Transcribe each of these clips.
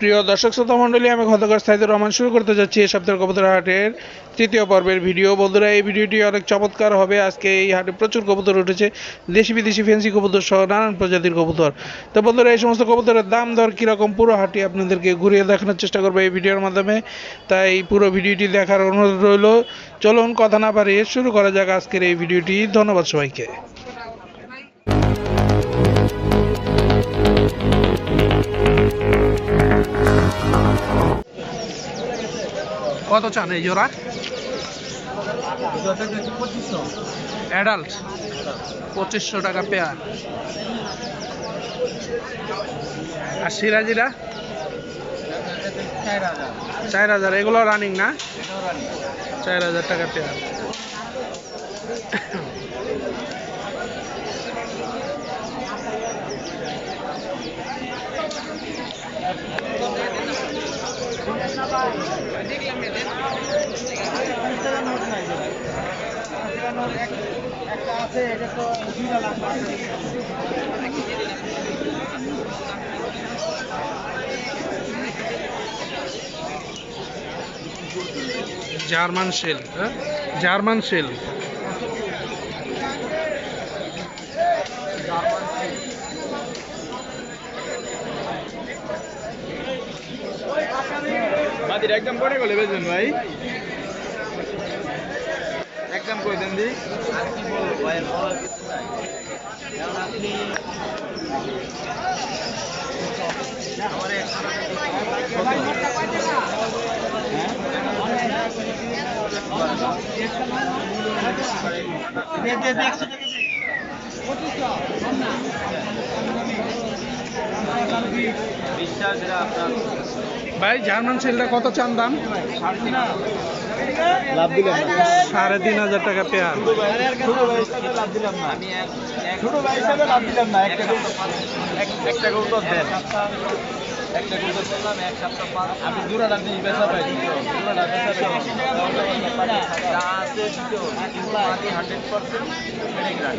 প্রিয় দর্শক শ্রোতা মণ্ডলী, আমি খন্দকার সাইদুর রহমান শুরু করতে যাচ্ছি এই সপ্তাহের কবুতর হাটের তৃতীয় পর্বের ভিডিও। বন্ধুরা, এই ভিডিওটি অনেক চমৎকার হবে। আজকে এই হাটে প্রচুর কবুতর উঠেছে। দেশি বিদেশি ফেন্সি কবুতর সহ নানান প্রজাতির কবুতর। তো বন্ধুরা, এই সমস্ত কবুতরের দাম দর কীরকম? পুরো হাটটি আপনাদেরকে ঘুরিয়ে দেখানোর চেষ্টা করব এই ভিডিওর মাধ্যমে। তাই পুরো ভিডিওটি দেখার অনুরোধ রইল। চলুন কথা না পারিয়ে শুরু করা যাক আজকের এই ভিডিওটি। ধন্যবাদ সবাইকে। কত চান এই জোড়া? অ্যাডাল্ট পঁচিশশো টাকা পেয়ার আর সিরাজিরা? চার হাজার। এগুলো রানিং না? চার হাজার টাকা পেয়ার জার্মান শেল হ্যাঁ? German shell. মাদির একদম করে গেলে বেচবেন ভাই। একদম করে দেন দি ভাই জার্মান শেলটা কত চান দাম? সাড়ে তিন হাজার টাকা পেয়ার। লাভ দিলাম আমি ছোট ভাই হিসাবে লাভ দিলাম না। একটা গরু এক- একটা গরু তো দেন একটা গরু দিলাম এক সপ্তাহ পাঁচ আমি জোড়া লাভ দিই বেচা পাই লাভ দিতে হবে হান্ড্রেড পার্সেন্ট এটা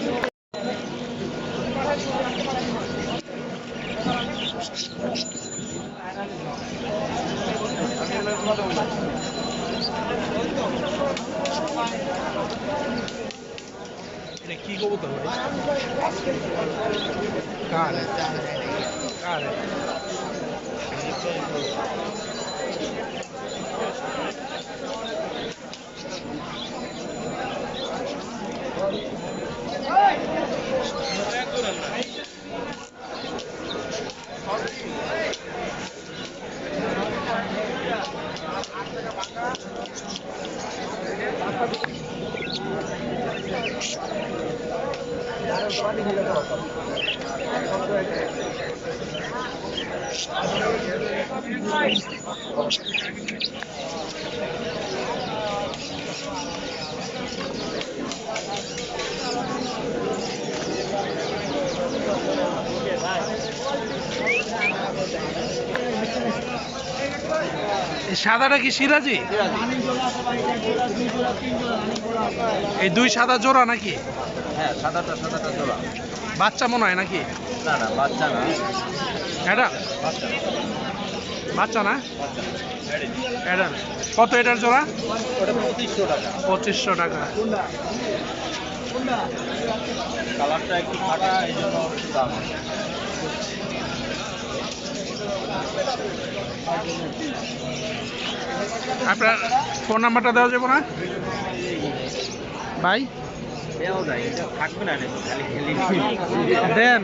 কি কবুতর কার কার এই সাদাটা কি সিরাজি? এই দুই সাদা জোড়া নাকি? হ্যাঁ সাদাটা সাদাটা জোড়া। বাচ্চা মনে হয় নাকি? না না বাচ্চা না। বাচ্চা। কত এটার জোড়া? পঁচিশশো টাকা। পঁচিশশো টাকা। কালারটা একটু ফাটা এই জন্য দাম। আপনার ফোন নাম্বারটা দেওয়া যাবে না? ভাই? দেন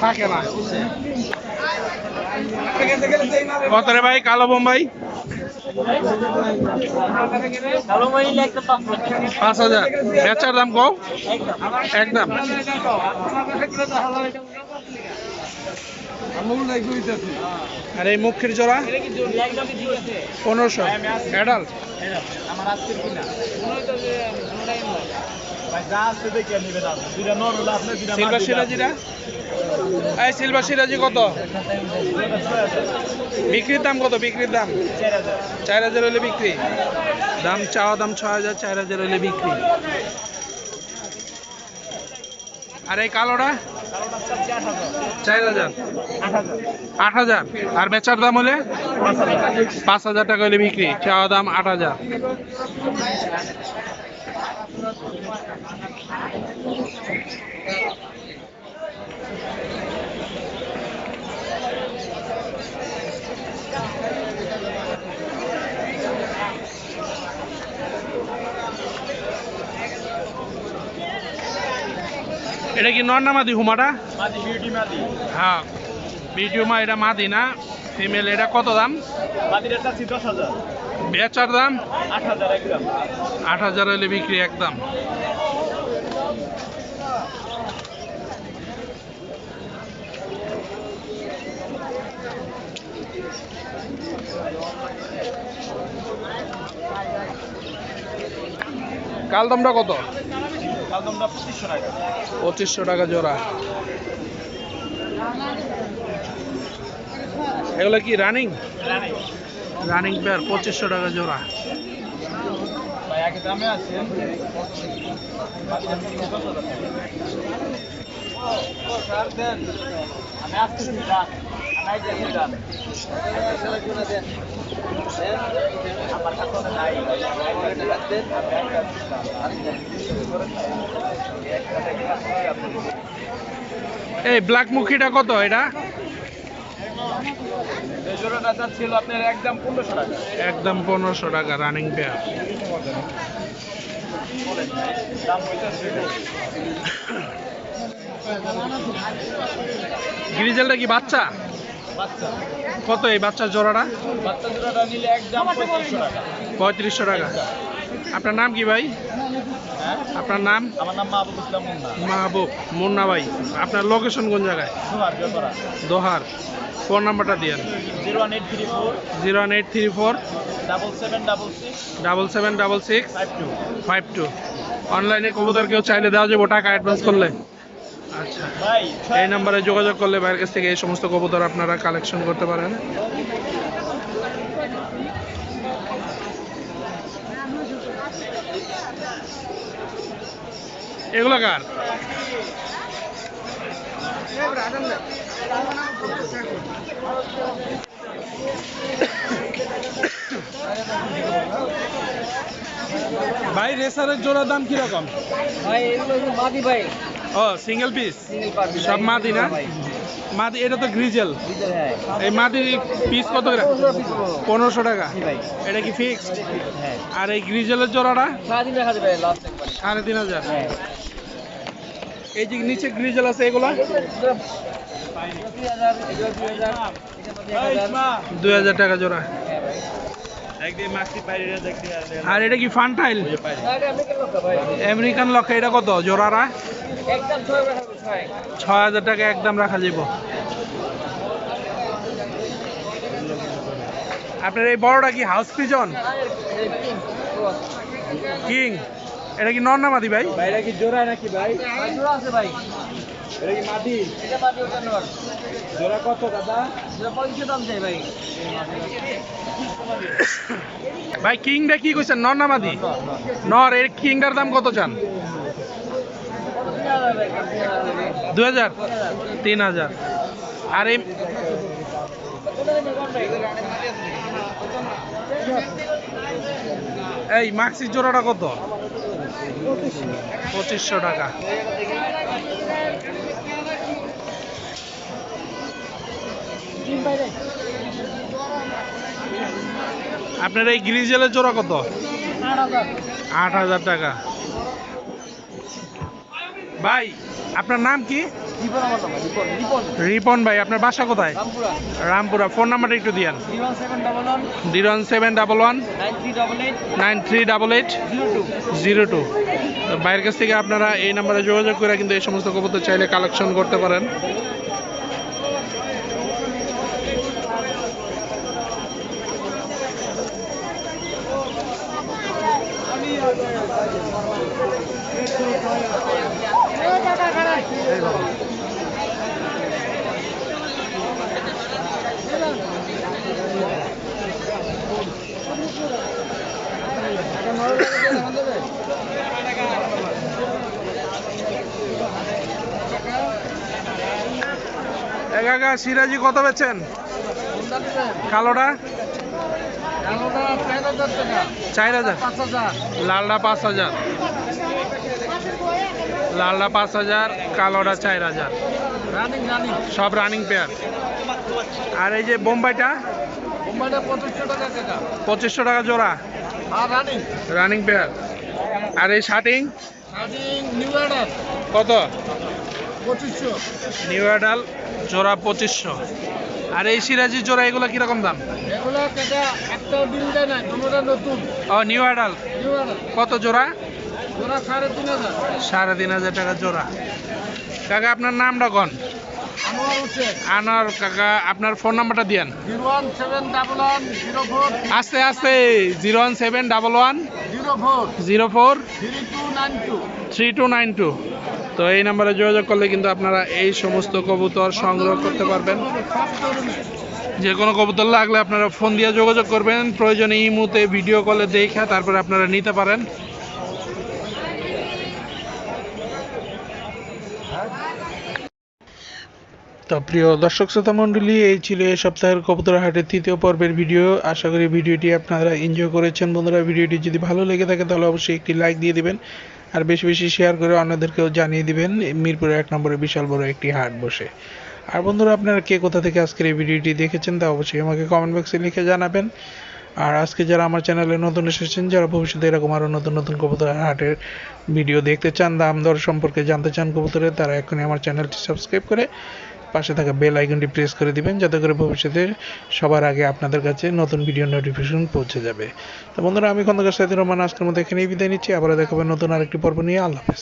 থাকে না। কত রে ভাই? কালো বোম্বাই পাঁচ হাজার। বেচার দাম কম একদম। আর এই মুখের জোড়া? পনেরোশো। অ্যাডাল্ট। সিলভার সিরাজিরা এই সিলভার সিরাজি কত? বিক্রির দাম কত? বিক্রির দাম? চার হাজার হলে বিক্রি। দাম চাওয়া দাম ছ হাজার, চার হাজার হলে বিক্রি। আর এই কালোটা? চার হাজার। আট হাজার। আর বেচার দাম হলে? পাঁচ হাজার টাকা হলে বিক্রি। চাওয়া দাম আট হাজার। এটা কি নর না মাদি হুমাটা? বিউটি হ্যাঁ ভিডিও মা এটা মাদি না ফিমেল এটা কত দাম? বেচার দাম? আট হাজার একদম আট হাজার হলে বিক্রি একদম কাল দামটা কত? পঁচিশশো টাকা। পঁচিশশো টাকা জোড়া। এগুলো কি রানিং রানি পেয়ার পঁচিশশো টাকা জোড়া। আমি আসতেছি এই ব্ল্যাক মুখিটা কত এটা? যাচ্ছিল আপনার একদম পনেরোশো টাকা একদম পনেরোশো টাকা রানিং পেয়ার গ্রিজেলটা কি বাচ্চা? কত এই বাচ্চার জোড়াটা? পঁয়ত্রিশশো টাকা। আপনার নাম কি ভাই? আপনার নাম? আমার নাম মাহবুব। ইসলাম মুন্না মাহবুব মুন্না ভাই। আপনার লোকেশন কোন জায়গায়? দোহার। ফোন নাম্বারটা দিয়েন। Zero one eight three four zero one eight three four double seven double six double seven double six five two. Five two. অনলাইনে কবুতর কেউ চাইলে দেওয়া যাব, টাকা অ্যাডভান্স করলে। এই নাম্বারে যোগাযোগ করলে বাইরের কাছ থেকে এই সমস্ত কবুতর আপনারা কালেকশন করতে পারেন। এগুলো কার? ভাই রেসারের জোড়ার দাম কীরকম? ভাই, এগুলো মাদি ভাই। ও সিঙ্গেল পিস সব মাদি না? মাদি এটা তো গ্রিজেল এই মাটির পিস কত করে? পনেরোশো টাকা। এটা কি ফিক্সড আর এই গ্রিজেলের জোড়াটা? সাড়ে তিন হাজার। এই যে নিচে গ্রিজেল আছে এগুলা? দুই হাজার টাকা জোড়া। আর এটা কি ফান্টাইল আমেরিকান লক্ষ্য এটা কত? জোড়ারা ছয় হাজার টাকা একদম রাখা যাব আপনার এই বড়টা কি হাউস পিজন কিং এটা কি নর না মাদি ভাই? ভাইরা কি জোড়া নাকি ভাই? জোড়া আছে ভাই এটা কি মাটি এটা মাটি ওটা নর জোড়া কত দাদা? জোড়া পঁয়ত্রিশ দাম চাই ভাই ভাই কিংটা কি কইছেন? নর না মাদি? নর এর কিংটার দাম কত চান? দু হাজার? তিন হাজার। আর এই এই মাক্সির জোড়াটা কত? পঁচিশশো টাকা। আপনার এই গ্রিজেলের জোড়া কত? আট হাজার টাকা। ভাই আপনার নাম কি? রিপন ভাই আপনার বাসা কোথায়? রামপুরা। ফোন নাম্বারটা একটু দিয়ান। Zero one seven double one. Nine three double eight. Zero two. বাইরের কাছ থেকে আপনারা এই নাম্বারে যোগাযোগ করে কিন্তু এই সমস্ত কবুতর চাইলে কালেকশন করতে পারেন। কাকা সিরাজি কত বেচছেন কালোটা? চার হাজার। লালটা পাঁচ হাজার। লালটা পাঁচ হাজার কালোটা চার হাজার। সব রানিং পেয়ার আর এই যে বোম্বাইটা? পঁচিশশো টাকা টাকা টাকা জোড়া আর রানিং পেয়ার আর এই শার্টিং কত? পঁচিশশো। নিউ অ্যাডাল জোড়া পঁচিশশো। আর এই সিরাজি জোড়া এগুলো কীরকম দাম? এগুলো একটাও ডিম দেয় না কোনোটা নতুন। ও নিউ অ্যাডাল। কত জোড়া? ওরা সাড়ে তিন হাজার। সাড়ে তিন হাজার টাকা জোড়া। কাকা আপনার নামটা কোন? আনার কাকা আপনার ফোন নাম্বারটা দিয়েন। আস্তে আস্তে zero one seven double one zero four. Three two nine two. তো এই নাম্বারে যোগাযোগ করলে কিন্তু আপনারা এই সমস্ত কবুতর সংগ্রহ করতে পারবেন। যে কোনো কবুতর লাগলে আপনারা ফোন দিয়ে যোগাযোগ করবেন। প্রয়োজনে এই মুহূর্তে ভিডিও কলে দেখে তারপরে আপনারা নিতে পারেন। তো প্রিয় দর্শক শ্রোতা মণ্ডলী, এই ছিল এই সপ্তাহের কবুতর হাটের তৃতীয় পর্বের ভিডিও আশা করি ভিডিওটি আপনারা এনজয় করেছেন। বন্ধুরা ভিডিওটি যদি ভালো লেগে থাকে তাহলে অবশ্যই একটি লাইক দিয়ে দিবেন। আর বেশি বেশি শেয়ার করে অন্যদেরকেও জানিয়ে দিবেন। মিরপুরে এক নম্বরে বিশাল বড় একটি হাট বসে। আর বন্ধুরা, আপনারা কে কোথা থেকে আজকের এই ভিডিওটি দেখেছেন তা অবশ্যই আমাকে কমেন্ট বক্সে লিখে জানাবেন। আর আজকে যারা আমার চ্যানেলে নতুন এসেছেন, যারা ভবিষ্যতে এরকম আরও নতুন নতুন কবুতর হাটের ভিডিও দেখতে চান, দাম দর সম্পর্কে জানতে চান কবুতরের, তারা এখনই আমার চ্যানেলটি সাবস্ক্রাইব করে পাশে থাকা বেল আইকনটি প্রেস করে দিবেন, যাতে করে ভবিষ্যতে সবার আগে আপনাদের কাছে নতুন ভিডিও নোটিফিকেশন পৌঁছে যাবে। তো বন্ধুরা, আমি খন্দকার সাইদুর রহমান, আজকের মতো এখানেই বিদায় নিচ্ছি। আবার দেখাবেন নতুন আরেকটি পর্ব নিয়ে। আল্লাহ হাফেজ।